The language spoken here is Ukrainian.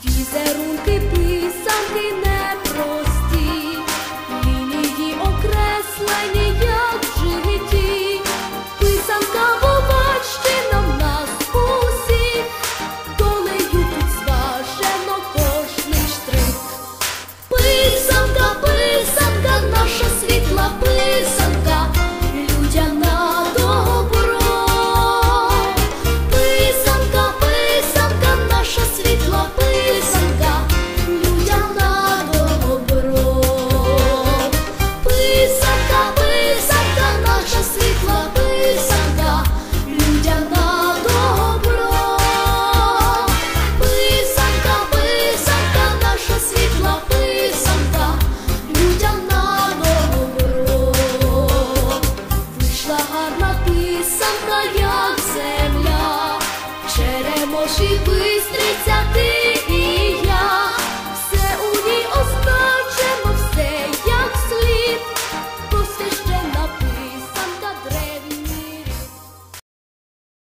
fizer um pipi. багато, як земля, черемоші бистриця ти.